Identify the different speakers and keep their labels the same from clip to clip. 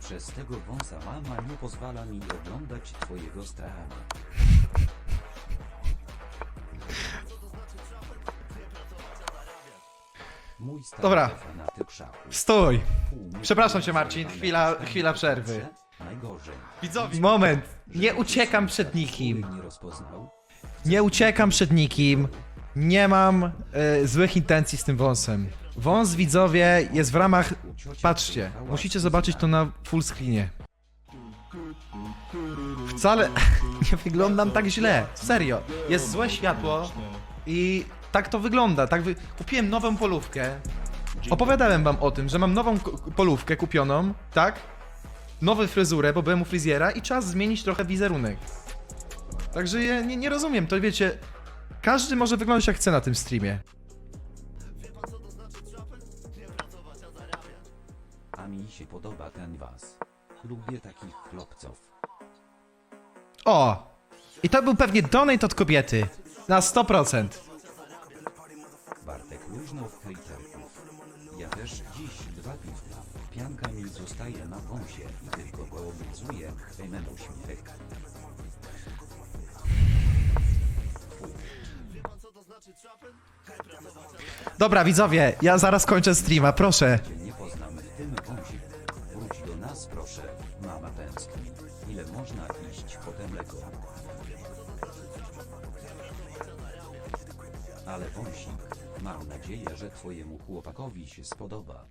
Speaker 1: Przez tego wąsa mama nie pozwala mi oglądać twojego streama. Mój stary
Speaker 2: Dobra.
Speaker 1: fanatyk szachu.
Speaker 2: Stój! Przepraszam cię, Marcin, chwila- chwila przerwy.
Speaker 1: Najgorzej.
Speaker 2: Widzowie. Moment. Nie uciekam przed nikim.
Speaker 1: Nie rozpoznał.
Speaker 2: Nie uciekam przed nikim. Nie mam e, złych intencji z tym wąsem. Wąs widzowie jest w ramach. Patrzcie, musicie zobaczyć to na full screenie. Wcale nie wyglądam tak źle. Serio. Jest złe światło i tak to wygląda. Tak wy... Kupiłem nową polówkę. Opowiadałem wam o tym, że mam nową polówkę kupioną, tak? Nowe fryzurę, bo byłem u fryzjera i czas zmienić trochę wizerunek. Także ja nie, nie rozumiem, to wiecie, każdy może wyglądać jak chce na tym streamie.
Speaker 1: Mi się podoba ten was. Lubię takich chłopców.
Speaker 2: O! I to był pewnie donate od kobiety. Na 100%.
Speaker 1: Bartek luźno w hejterków. Ja też dziś dwa piwka. Pianka mi zostaje na wąsie i tylko go obiecuję. Emelu śmiech.
Speaker 2: Dobra, widzowie, ja zaraz kończę streama, proszę.
Speaker 1: Można iść po te mleko? Ale wąsik, mam nadzieję, że twojemu chłopakowi się spodoba.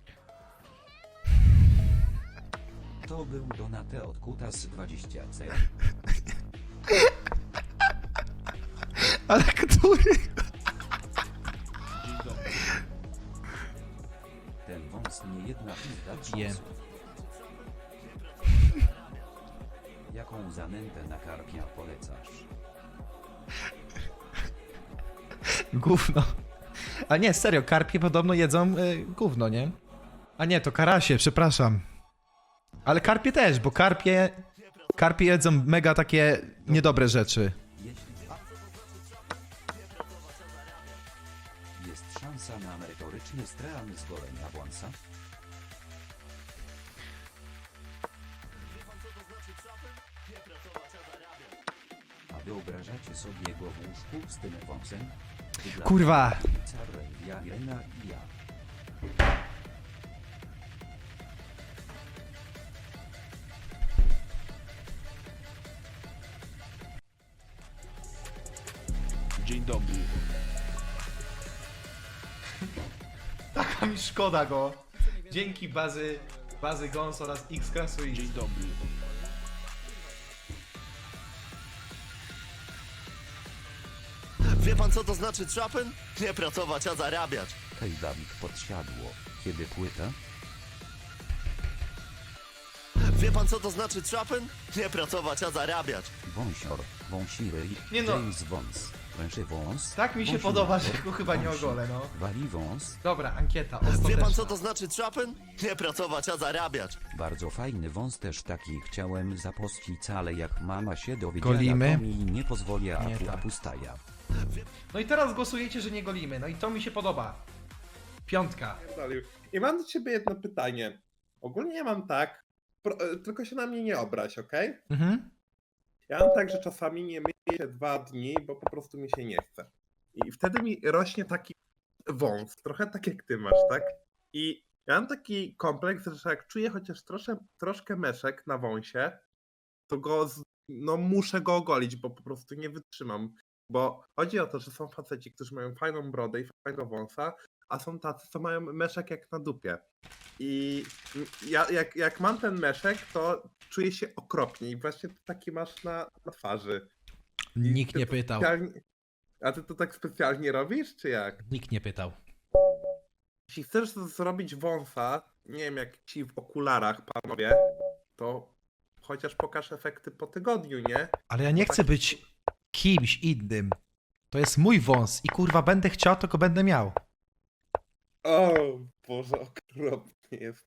Speaker 1: To był Donate od Kutas 20C.
Speaker 2: Ale który?
Speaker 1: Ten wąs nie jedna pizda
Speaker 2: Je.
Speaker 1: Jaką zanętę na karpia polecasz?
Speaker 2: Gówno. A nie, serio, karpie podobno jedzą y, gówno, nie? A nie, to karasie, przepraszam. Ale karpie też, bo karpie... Karpie jedzą mega takie niedobre rzeczy.
Speaker 1: Jest szansa na merytoryczny stream z golenia wąsa? Wyobrażacie sobie go w łóżku z tym wąsem?
Speaker 2: Kurwa.
Speaker 1: Ja, i ja.
Speaker 3: Dzień dobry.
Speaker 2: Taka mi szkoda go. Dzięki bazy, bazy Gons oraz X-Klasu
Speaker 3: Dzień dobry.
Speaker 4: Wie pan co to znaczy trapen? Nie pracować, a zarabiać.
Speaker 1: Hej Dawid podsiadło. Kiedy płyta?
Speaker 4: Wie pan co to znaczy trapen? Nie pracować, a zarabiać.
Speaker 1: Wąsior, wąsiry,
Speaker 2: Nie no.
Speaker 1: James Wąs, węży wąs.
Speaker 2: Tak mi się
Speaker 1: wąsi
Speaker 2: podoba, że go chyba nie ogolę, no.
Speaker 1: Wali wąs,
Speaker 2: Dobra, ankieta,
Speaker 4: Wie pan co to znaczy trapen? Nie pracować, a zarabiać.
Speaker 1: bardzo fajny wąs też taki chciałem zapościć, ale jak mama się dowiedziała,
Speaker 2: Golimy?
Speaker 1: to mi nie pozwoli, a
Speaker 2: Nie
Speaker 1: tu
Speaker 2: tak.
Speaker 1: pustaja.
Speaker 2: No i teraz głosujecie, że nie golimy, no i to mi się podoba. Piątka.
Speaker 5: pierdolił. I mam do ciebie jedno pytanie. Ogólnie ja mam tak, pro, e, tylko się na mnie nie obraź, okej?
Speaker 2: Mhm.
Speaker 5: Ja mam tak, że czasami nie myję się dwa dni, bo po prostu mi się nie chce. I wtedy mi rośnie taki wąs, trochę tak jak ty masz, tak? I ja mam taki kompleks, że jak czuję chociaż trosze, troszkę meszek na wąsie, to go, no muszę go ogolić, bo po prostu nie wytrzymam. Bo chodzi o to, że są faceci, którzy mają fajną brodę i fajnego wąsa, a są tacy, co mają meszek jak na dupie. I ja, jak, jak mam ten meszek, to czuję się okropnie i właśnie taki masz na, na twarzy. I
Speaker 2: Nikt nie pytał.
Speaker 5: specjalnie- A ty to tak specjalnie robisz, czy jak?
Speaker 2: Nikt nie pytał.
Speaker 5: Jeśli chcesz zrobić wąsa, nie wiem, jak ci w okularach, panowie, to chociaż pokaż efekty po tygodniu, nie?
Speaker 2: Ale ja nie chcę być kimś innym. To jest mój wąs i kurwa będę chciał, go będę miał.
Speaker 5: O Boże, okropnie jest,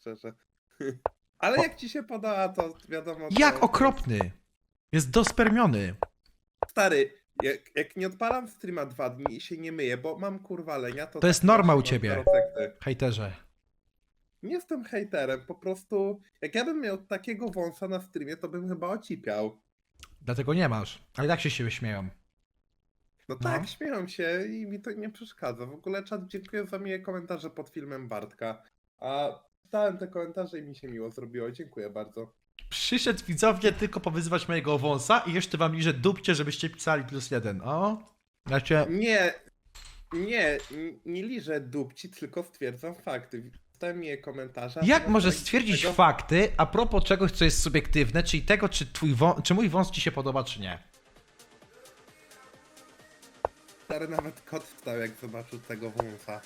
Speaker 5: szczerze. Ale jak ci się podoba, to wiadomo... To,
Speaker 2: Jak okropny! Jest dospermiony.
Speaker 5: Stary, jak, jak nie odpalam streama dwa dni i się nie myję, bo mam kurwa lenia, to...
Speaker 2: To jest
Speaker 5: tak
Speaker 2: norma u ciebie.
Speaker 5: efekty.
Speaker 2: Hejterze.
Speaker 5: nie jestem hejterem, po prostu jak ja bym miał takiego wąsa na streamie, to bym chyba ocipiał.
Speaker 2: Dlatego nie masz. Ale tak się siebie śmieją.
Speaker 5: No tak, śmieją się i mi to nie przeszkadza. W ogóle czat dziękuję za miłe komentarze pod filmem Bartka. A czytałem te komentarze i mi się miło zrobiło. Dziękuję bardzo.
Speaker 2: Przyszedł widownie tylko powyzywać mojego wąsa i jeszcze wam liżę dupcie, żebyście pisali plus jeden. O? Znaczy,
Speaker 5: Nie, nie, n- nie liżę dupci, tylko stwierdzam fakty. Czytałem miłe komentarze. a
Speaker 2: jak
Speaker 5: teraz
Speaker 2: możesz
Speaker 5: tak-
Speaker 2: stwierdzić
Speaker 5: tego-
Speaker 2: fakty a propos czegoś, co jest subiektywne, czyli tego, czy, twój wą- czy mój wąs ci się podoba, czy nie?
Speaker 5: Stary nawet kot wstał, jak zobaczył tego wąsa.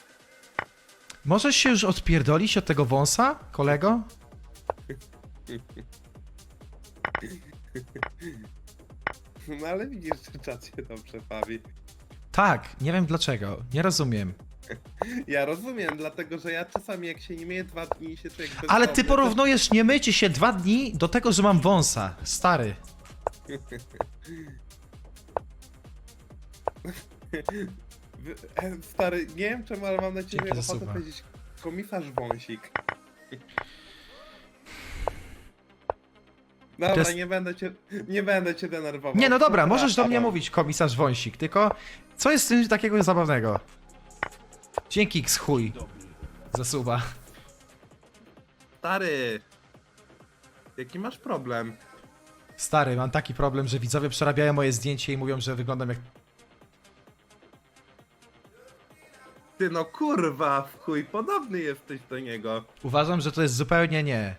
Speaker 2: Możesz się już odpierdolić od tego wąsa, kolego?
Speaker 5: No ale widzisz, że czat się dobrze bawi.
Speaker 2: Tak, nie wiem dlaczego. Nie rozumiem.
Speaker 5: Ja rozumiem, dlatego że ja czasami jak się nie myję dwa dni się czuję jak
Speaker 2: Ale ty
Speaker 5: bezdomny,
Speaker 2: porównujesz nie mycie się dwa dni do tego, że mam wąsa. Stary.
Speaker 5: E, Stary, nie wiem czemu, ale mam na ciebie
Speaker 2: Dzięki za
Speaker 5: ochotę
Speaker 2: suba.
Speaker 5: powiedzieć komisarz wąsik. Dobra,
Speaker 2: jest-
Speaker 5: nie będę cię, nie będę cię denerwował.
Speaker 2: Nie, no dobra, możesz do mnie mówić, komisarz wąsik, tylko co jest w tym takiego zabawnego? Dzięki X chuj za suba.
Speaker 5: Stary, jaki masz problem?
Speaker 2: Stary, mam taki problem, że widzowie przerabiają moje zdjęcie i mówią, że wyglądam jak...
Speaker 5: Ty no kurwa, w chuj, podobny jesteś do niego.
Speaker 2: Uważam, że to jest zupełnie nie.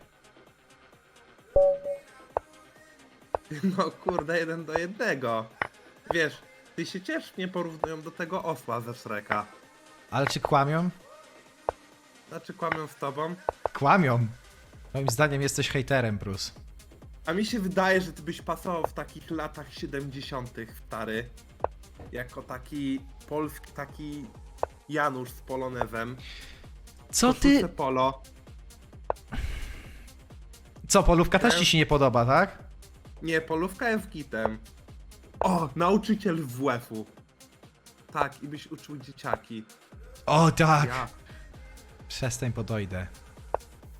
Speaker 5: No kurde, jeden do jednego. Wiesz, ty się ciesz, mnie porównują do tego osła ze Shreka.
Speaker 2: Ale czy kłamią?
Speaker 5: Znaczy kłamią z tobą?
Speaker 2: Kłamią. Moim zdaniem jesteś hejterem, Bruce.
Speaker 5: A mi się wydaje, że ty byś pasował w takich latach 70. stary. Jako taki polski, taki Janusz z polonezem.
Speaker 2: Co
Speaker 5: Koszulce
Speaker 2: ty...
Speaker 5: polo.
Speaker 2: Co, polówka też ci się nie podoba, tak?
Speaker 5: Nie, polówka jest gitem. O, nauczyciel WF-u. Tak, i byś uczył dzieciaki.
Speaker 2: O tak!
Speaker 5: Ja.
Speaker 2: Przestań, podojdę.